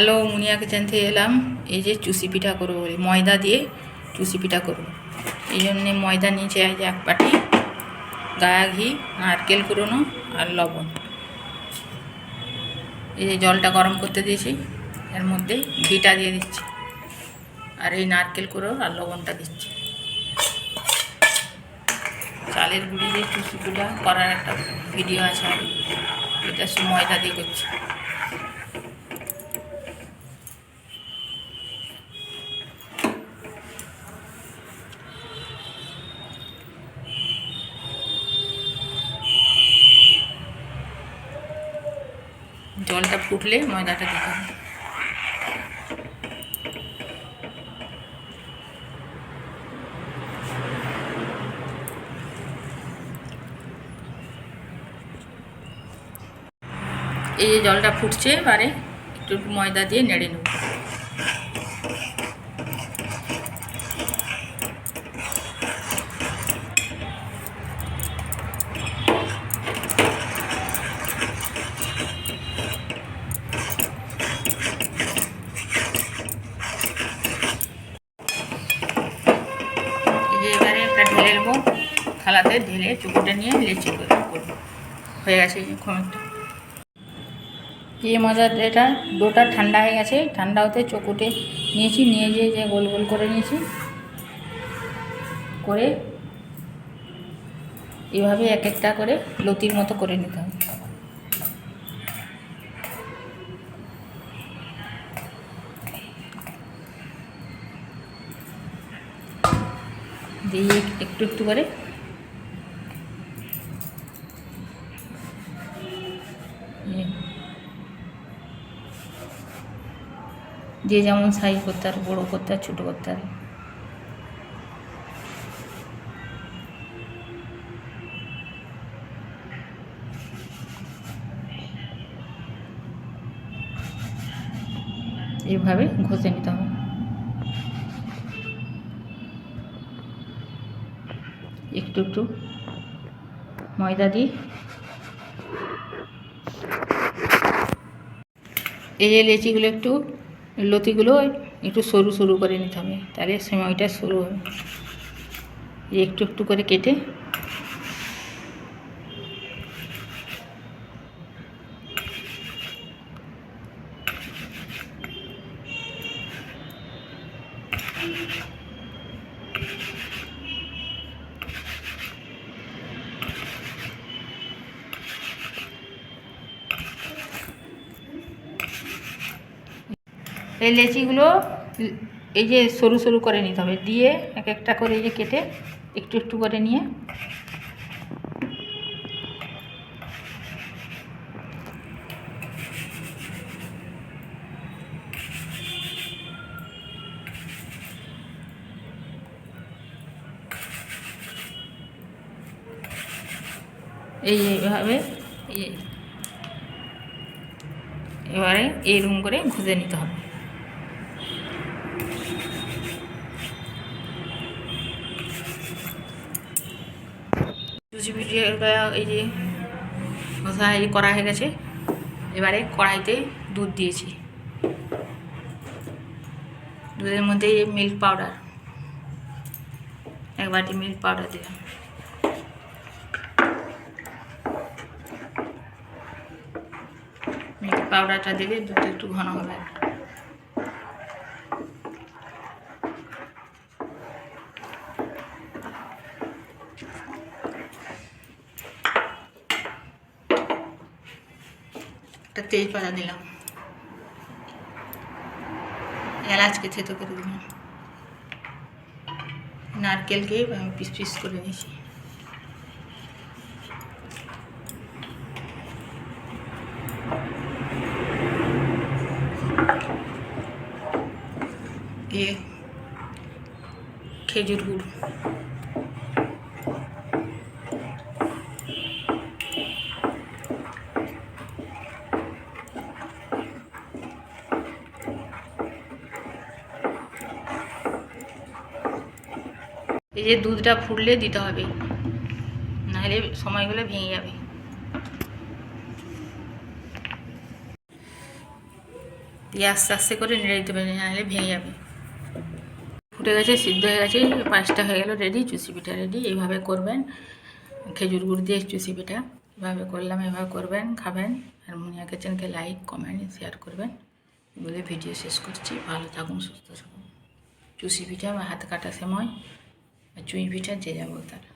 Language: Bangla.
হ্যালো মুনিয়া কিচেন থেকে এলাম, এই যে চুষি পিঠা করব বলে, ময়দা দিয়ে চুষি পিঠা করব। এই জন্যে ময়দা নিচে এই যে এক বাটি, গায়া ঘি, নারকেল কুড়োনো আর লবণ। এই যে জলটা গরম করতে দিয়েছি, এর মধ্যে ঘিটা দিয়ে দিচ্ছি। আর এই নারকেল কুড়ো আর লবণটা দিচ্ছি। চালের গুঁড়ি দিয়ে চুষি পিঠা করার একটা ভিডিও আছে এটা ময়দা দিয়ে করছি। জলটা ফুটলে ময়দাটা দিতে হবে। এই যে জলটা ফুটছে এবারে, একটু ময়দা দিয়ে নেড়ে নেব। এই যে এবারে একটা ঢেলে নেব। থালাতে ঢেলে চুকুটে নিয়ে লেচি করে করব। হয়ে গেছে যে কি মজার এটা ডোটা ঠান্ডা হয়ে গেছে। ঠান্ডা হতে চকুটে নিয়েছি, নিয়ে যেয়ে যে গোল গোল করে নিয়েছি। করে এভাবে এক একটা করে লতির মতো করে নিতে হবে। দিয়ে একটু একটু করে যে যেমন সাইজ করতে আর বড়ো করতে আর ছোটো করতে আর। এইভাবে ঘষে নিতে হবে। একটু একটু ময়দা দিই। এই যে লেচিগুলো একটু, লতিগুলো একটু সরু সরু করে নিতে হবে, তাহলে সময়টা সরু হবে। একটু একটু করে কেটে এই লেচিগুলো এই যে সরু সরু করে নিতে হবে। দিয়ে এক একটা করে এই যে কেটে একটু একটু করে নিয়ে এই এইভাবে এবারে এই রুম করে ঘুষে নিতে হবে। এই যে ঘষা এই করা হয়ে গেছে। এবারে কড়াইতে দুধ দিয়েছি। দুধের মধ্যে এই মিল্ক পাউডার এক বাটি মিল্ক পাউডার দিলাম। মিল্ক পাউডারটা দিলে দুধ একটু ঘন হবে। একটা তেজপাতা দিলাম এলাচকে থেতো করে দিলাম নারকেলকে আমি পিস পিস করে নিয়েছি এ খেজুর গুড় এই যে দুধটা ফুটলে দিতে হবে। নাহলে সময়গুলো ভেঙে যাবে। দিয়ে আস্তে আস্তে করে নেড়ে দিতে পারি নাহলে ভেঙে যাবে। ফুটে গেছে, সিদ্ধ হয়ে গেছে, পাঁচটা হয়ে গেল রেডি চুষি পিঠা রেডি এইভাবে করবেন, খেজুর গুড় দিয়ে চুষি পিঠা। এভাবে করলাম এভাবে করবেন, খাবেন। আর মুনিয়া কিচেনকে লাইক কমেন্ট শেয়ার করবেন। বলে ভিডিও শেষ করছি। ভালো থাকুন, সুস্থ থাকুন। চুষি পিঠা হাত কাটা সময়। အကျွေးရွေးထက်ကြရဖို့တတ်တာ